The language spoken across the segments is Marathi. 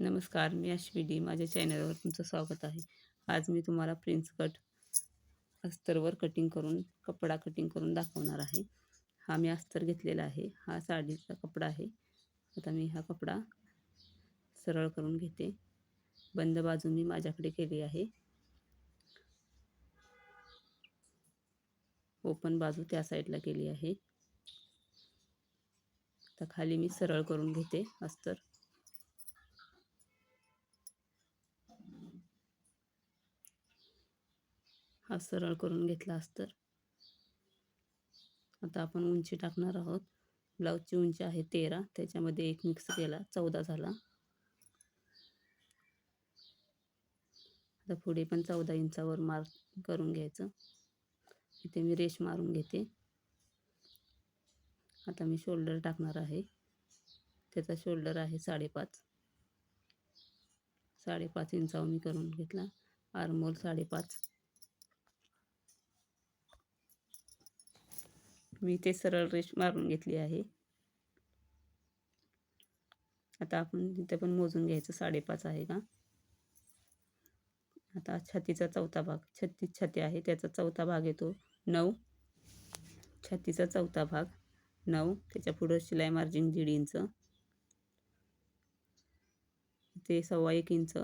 नमस्कार मी अश्वी डी. माझ्या चॅनलवर तुमचं स्वागत आहे. आज मी तुम्हाला प्रिन्स कट अस्तरवर कटिंग करून कपडा कटिंग करून दाखवणार आहे. हा मी अस्तर घेतलेला आहे. हा साडीचा कपडा आहे. आता मी हा कपडा सरळ करून घेते. बंद बाजू मी माझ्याकडे केली आहे. ओपन बाजू त्या साईडला केली आहे. आता खाली मी सरळ करून घेते अस्तर. हा सरळ करून घेतला तर आता आपण उंची टाकणार आहोत. ब्लाऊजची उंची आहे तेरा. त्याच्यामध्ये एक मिक्स केला. चौदा झाला. आता पुढे पण चौदा इंचावर मार्क करून घ्यायचं. इथे मी रेश मारून घेते. आता मी शोल्डर टाकणार आहे. त्याचा शोल्डर आहे साडेपाच. साडेपाच इंचावर मी करून घेतला. आरमोल साडेपाच. मी ते सरळ रेष मारून घेतली आहे. आता आपण तिथे पण मोजून घ्यायचं साडेपाच आहे का? आता छातीचा चौथा भाग छत्तीस छाती आहे त्याचा चौथा भाग येतो नऊ. छातीचा चौथा भाग नऊ त्याच्या पुढं शिलाई मार्जिन दीड इंच. ते सव्वा एक इंच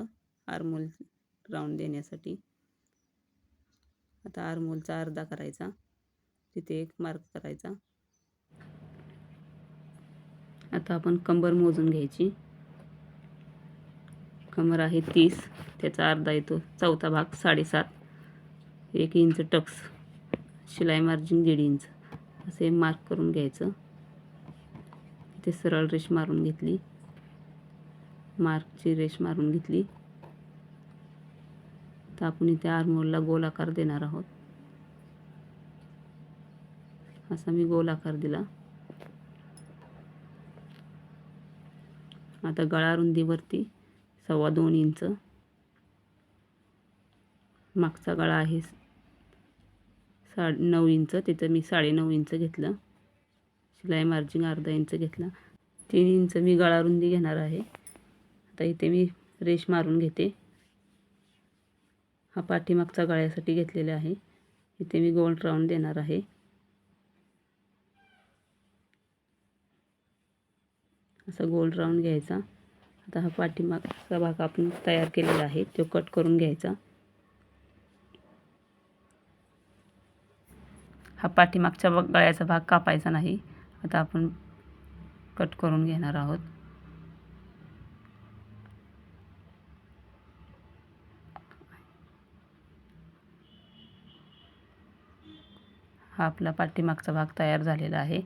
आरमोल राऊंड देण्यासाठी. आता आरमोलचा अर्धा करायचा. तिथे एक मार्क करायचा. आता आपण कंबर मोजून घ्यायची. कमर आहे तीस त्याचा अर्धा येतो. चौथा भाग साडेसात. एक इंच टक्स. शिलाई मार्जिन दीड इंच असे मार्क करून घ्यायचं. इथे सरळ रेष मारून घेतली. मार्कची रेष मारून घेतली. तर आपण इथे आरमोलला गोलाकार देणार आहोत. असा मी गोल आकार दिला. आता गळा रुंदीवरती सव्वा दोन इंच. मागचा गळा आहे साडे नऊ इंच तिथं मी साडेनऊ इंच घेतलं. शिलाई मार्जिन अर्धा इंच घेतला. तीन इंच मी गळा रुंदी घेणार आहे. आता इथे मी रेश मारून घेते. हा पाठीमागचा गळ्यासाठी घेतलेला आहे. इथे मी गोल राऊंड देणार आहे. असा गोल राऊंड घ्यायचा. आता हा पाठीमागचा भाग आपण तयार केलेला आहे तो कट करून घ्यायचा. हा पाठीमागच्या गळ्याचा भाग कापायचा नाही. आता आपण कट करून घेणार आहोत. हा आपला पाठीमागचा भाग तयार झालेला आहे.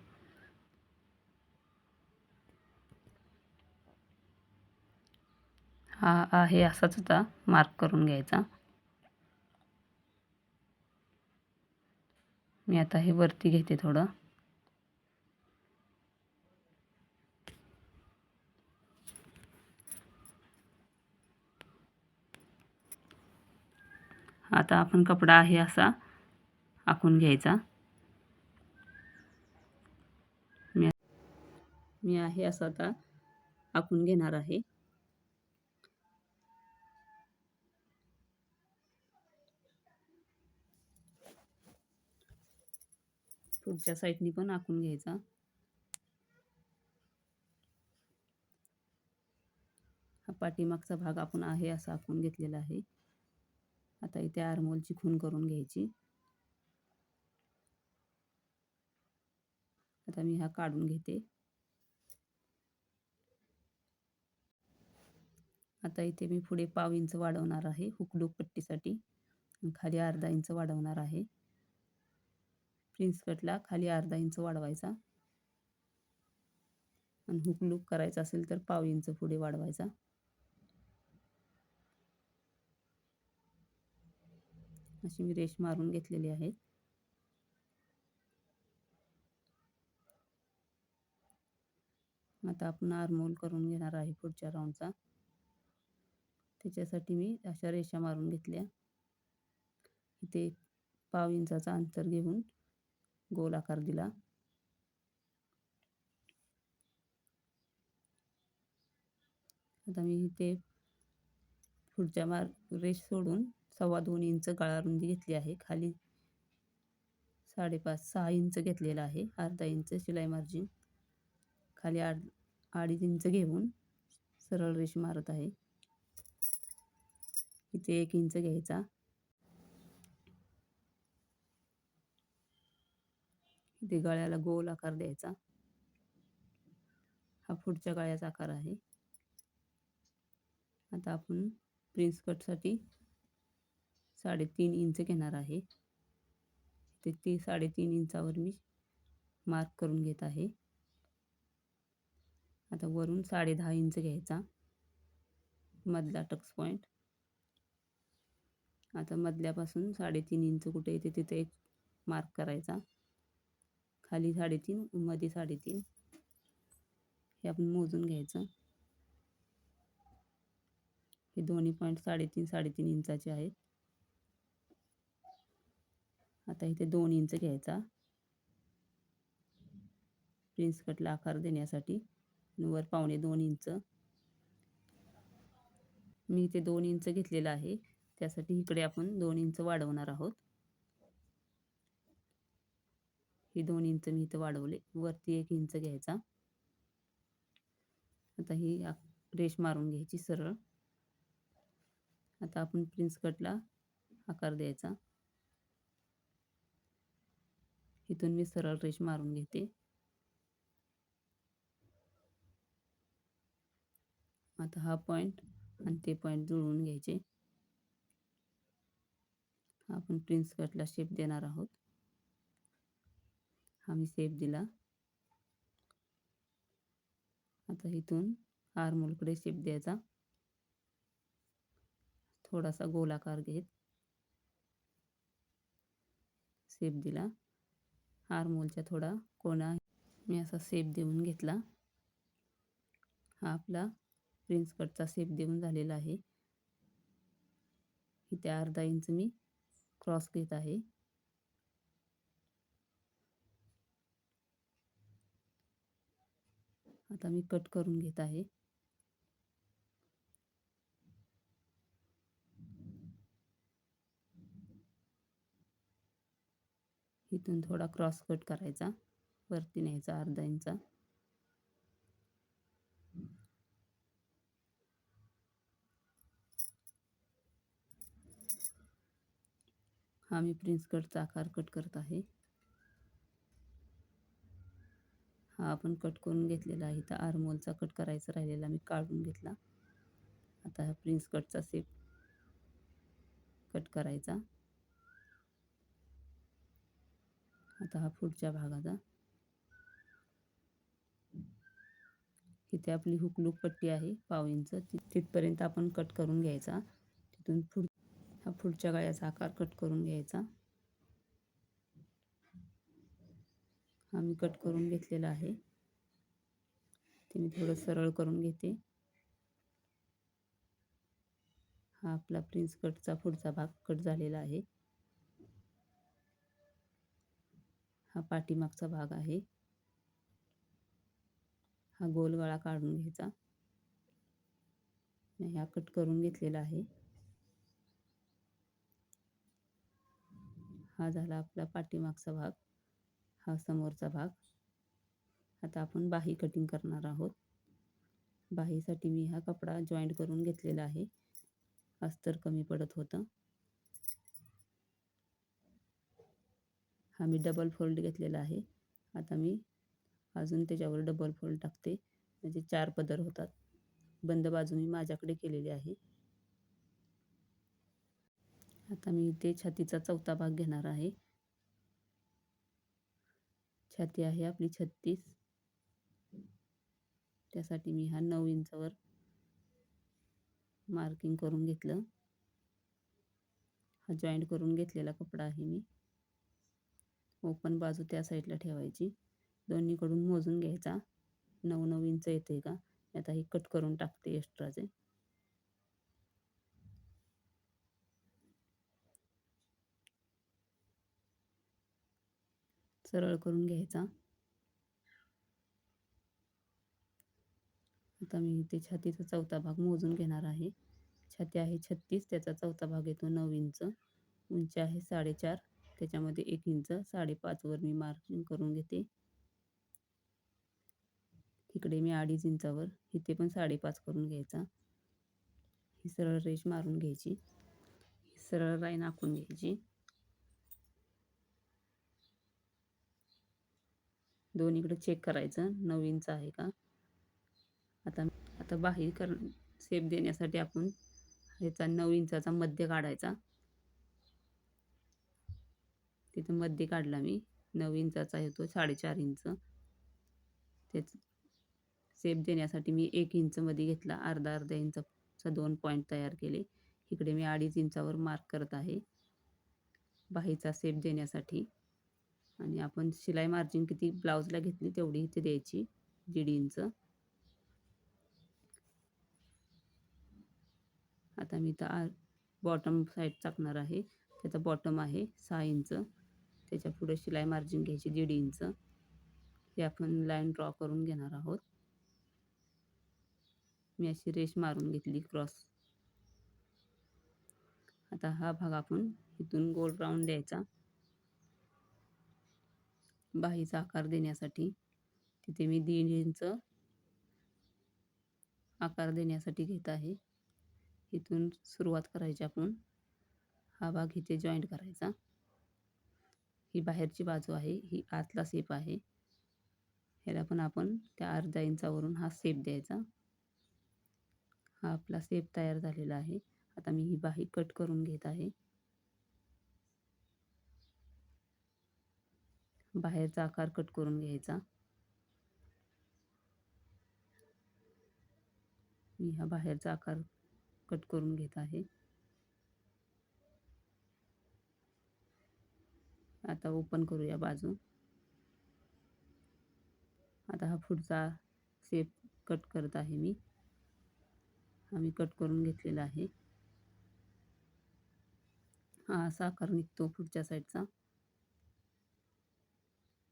हा आहे असाच होता. मार्क करून घ्यायचा. मी आता हे वरती घेते थोडं. आता आपण कपडा आहे असा आखून घ्यायचा. मी मी आहे असं आता आखून घेणार आहे. पुढच्या साईडनी पण आखून घ्यायचा. हा पाठीमागचा भाग आपण आहे असा आखून घेतलेला आहे. आता इथे आरमोलची खून करून घ्यायची. आता मी हा काढून घेते. आता इथे मी पुढे पाव इंच वाढवणार आहे हुकडूक पट्टीसाठी. खाली अर्धा इंच वाढवणार आहे. प्रिन्स कटला खाली अर्धा इंच वाढवायचा. आणि हुक लूक करायचा असेल तर पाव इंच पुढे वाढवायचा. अशी मी रेश मारून घेतलेली आहे. आता आपण आरमोल करून घेणार आहे पुढच्या राऊंडचा त्याच्यासाठी मी अशा रेषा मारून घेतल्या. इथे पाव इंचाचा अंतर घेऊन गोल आकार दिला. आता मी इथे पुढच्या मार रेष सोडून सव्वा दोन इंच गळा रुंदी घेतली आहे. खाली साडेपाच सहा इंच घेतलेला आहे. अर्धा इंच शिलाई मार्जिन. खाली आड अडीच इंच घेऊन सरळ रेष मारत आहे. इथे एक इंच घ्यायचा. इथे गळ्याला गोल आकार द्यायचा. हा पुढच्या गळ्याचा आकार आहे. आता आपण प्रिन्स कटसाठी साडेतीन इंच घेणार आहे. ते ती साडेतीन इंचावर मी मार्क करून घेत आहे. आता वरून साडे दहा इंच घ्यायचा. मधला टक्स पॉईंट आता मधल्यापासून साडेतीन इंच कुठे येते तिथे एक मार्क करायचा. खाली साडेतीन मध्ये साडेतीन. हे आपण मोजून घ्यायचं. हे दोन्ही पॉईंट साडेतीन साडेतीन इंचाचे आहेत. आता इथे दोन इंच घ्यायचा. प्रिन्स कटला आकार देण्यासाठी वर पावणे दोन इंच. मी इथे दोन इंच घेतलेलं आहे. त्यासाठी इकडे आपण दोन इंच वाढवणार आहोत. ही दोन इंच मी इथं वाढवले. वरती एक इंच घ्यायचा. आता ही रेश मारून घ्यायची सरळ. आता आपण प्रिन्स कटला आकार द्यायचा. इथून मी सरळ रेश मारून घेते. आता हा पॉईंट आणि ते पॉईंट जुळवून घ्यायचे. आपण प्रिन्स कटला शेप देणार आहोत. आम्ही सेफ दिला. आता इथून आरमोलकडे शेप द्यायचा. थोडासा गोलाकार घेत शेप दिला. आरमोलच्या थोडा कोणा मी असा सेप देऊन घेतला. हा आपला प्रिन्स कटचा सेप देऊन झालेला आहे. इथे अर्धा इंच मी क्रॉस घेत आहे. आता मी कट करून घेत आहे. इथून थोडा क्रॉस कट करायचा. वरती न्यायचा अर्धा इंचा. हा मी प्रिन्स कटचा आकार कट करत आहे. हा आपण कट करून घेतलेला आहे. तर आरमोलचा कट करायचा राहिलेला मी काढून घेतला. आता हा प्रिन्स कटचा सेप कट करायचा. आता हा पुढच्या भागाचा. इथे आपली हुकलूक पट्टी आहे पाव इंच तिथपर्यंत आपण कट करून घ्यायचा. तिथून पुढ हा पुढच्या गाळ्याचा आकार कट करून घ्यायचा. हा मी कट करून घेतलेला आहे. ते मी थोडं सरळ करून घेते. हा आपला प्रिन्स कटचा पुढचा भाग कट झालेला आहे. हा पाठीमागचा भाग आहे. हा गोल गळा काढून घ्यायचा. हा कट करून घेतलेला आहे. हा झाला आपला पाठीमागचा भाग. हा समोरचा भाग. आता आपण बाही कटिंग करणार आहोत. बाहीसाठी मी हा कपडा जॉईंट करून घेतलेला आहे. अस्तर कमी पडत होतं. हा मी डबल फोल्ड घेतलेला आहे. आता मी अजून त्याच्यावर डबल फोल्ड टाकते. म्हणजे चार पदर होतात. बंद बाजू मी माझ्याकडे केलेली आहे. आता मी इथे छातीचा चौथा भाग घेणार आहे. छाती आहे आपली छत्तीस. त्यासाठी मी हा नऊ इंचावर मार्किंग करून घेतलं. हा जॉईंट करून घेतलेला कपडा आहे मी. ओपन बाजू त्या साईडला ठेवायची. दोन्हीकडून मोजून घ्यायचा. नऊ नऊ इंच येते का? आता ही कट करून टाकते एक्स्ट्राचे सरळ करून घ्यायचा. आता मी इथे छातीचा चौथा भाग मोजून घेणार आहे. छाती आहे छत्तीस त्याचा चौथा भाग येतो नऊ इंच. उंची आहे साडेचार त्याच्यामध्ये एक इंच साडेपाचवर मी मार्किंग करून घेते. इकडे मी अडीच इंचावर इथे पण साडेपाच करून घ्यायचा. ही सरळ रेष मारून घ्यायची. ही सरळ राईन आखून घ्यायची. दोन्हीकडे चेक करायचं. नऊ इंच आहे का? आता आता बाही कर सेप देण्यासाठी आपण ह्याचा नऊ इंचाचा मध्य काढायचा. तिथं मध्य काढला मी. नऊ इंचाचा येतो साडेचार इंच. त्याच सेप देण्यासाठी मी एक इंचमध्ये घेतला. अर्धा अर्धा इंचाचा दोन पॉईंट तयार केले. इकडे मी अडीच इंचावर मार्क करत आहे. बाहीचा सेप देण्यासाठी. आणि आपण शिलाई मार्जिन किती ब्लाऊजला घेतली तेवढी इथे द्यायची दीड इंच आता मी तर बॉटम साईड टाकणार आहे. त्याचा बॉटम आहे सहा इंच. त्याच्या पुढे शिलाई मार्जिन घ्यायची दीड इंच हे आपण लाईन ड्रॉ करून घेणार आहोत. मी अशी रेष मारून घेतली क्रॉस आता हा भाग आपण इथून गोल राऊंड द्यायचा. बाहीचा आकार देण्यासाठी. तिथे मी दीड इंच आकार देण्यासाठी घेत आहे. इथून सुरुवात करायची आपण. हा भाग इथे जॉईंट करायचा. ही बाहेरची बाजू आहे. ही आतला सेप आहे. ह्याला पण आपण त्या अर्धा इंचावरून हा सेप द्यायचा. हा आपला सेप तयार झालेला आहे. आता मी ही बाही कट करून घेत आहे. बाहेरचा आकार कट करून घ्यायचा. मी हा बाहेरचा आकार कट करून घेत आहे. आता ओपन करूया बाजू. आता हा पुढचा सेप कट करत आहे मी. हा मी कट करून घेतलेला आहे. हा असा आकार निघतो पुढच्या साईडचा.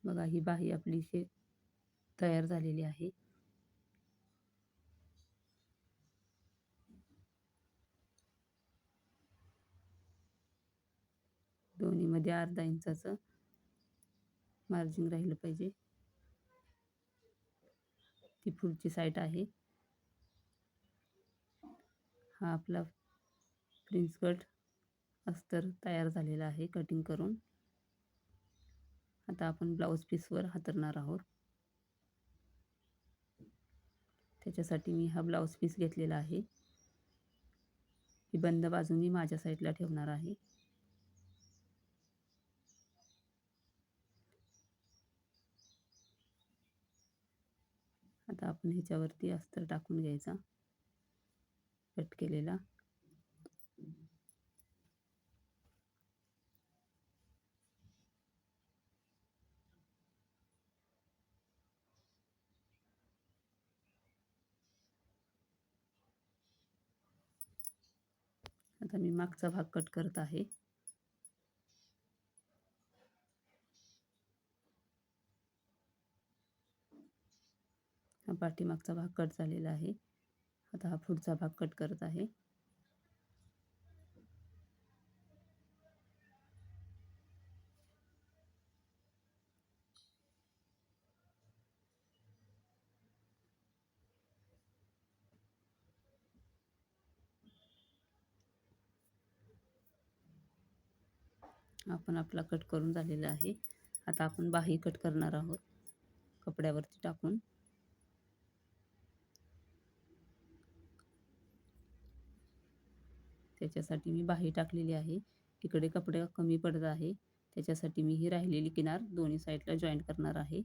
बघा ही बाही आपली शे तयार झालेली आहे. दोन्हीमध्ये अर्धा इंचाचं मार्जिन राहिलं पाहिजे. ती पुढची साईट आहे. हा आपला प्रिन्स कट अस्तर तयार झालेला आहे कटिंग करून. आता आपण ब्लाऊज पीसवर हातरणार आहोत. त्याच्यासाठी मी हा ब्लाऊज पीस घेतलेला आहे. ही बंद बाजू मी माझ्या साईडला ठेवणार आहे. आता आपण ह्याच्यावरती अस्तर टाकून घ्यायचा. कट केलेला. आता मी मागचा भाग कट करत आहे. हा पाठीमागचा भाग कट झालेला आहे. आता हा पुढचा भाग कट करत आहे. आपण आपला कट करून झालेला आहे. आता आपण बाही कट करणार आहोत. कपड्यावरती टाकून. त्याच्यासाठी मी बाही टाकलेली आहे. इकडे कपडे कमी पडत आहे. त्याच्यासाठी मी ही राहिलेली किनार दोन्ही साईडला जॉईंट करणार आहे.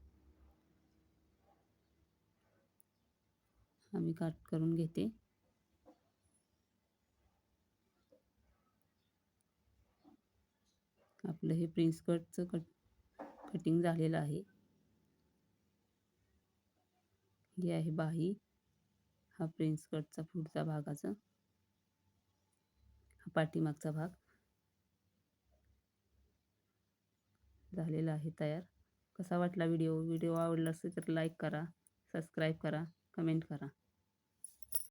आम्ही काट करून घेते. आपलं हे प्रिन्स कटचं कट कटिंग झालेलं आहे. ही आहे बाही. हा प्रिन्स कटचा पुढचा भागाचा हा पाठीमागचा भाग झालेला आहे तयार. कसा वाटला व्हिडिओ? व्हिडिओ आवडला असेल तर लाईक करा सबस्क्राईब करा कमेंट करा.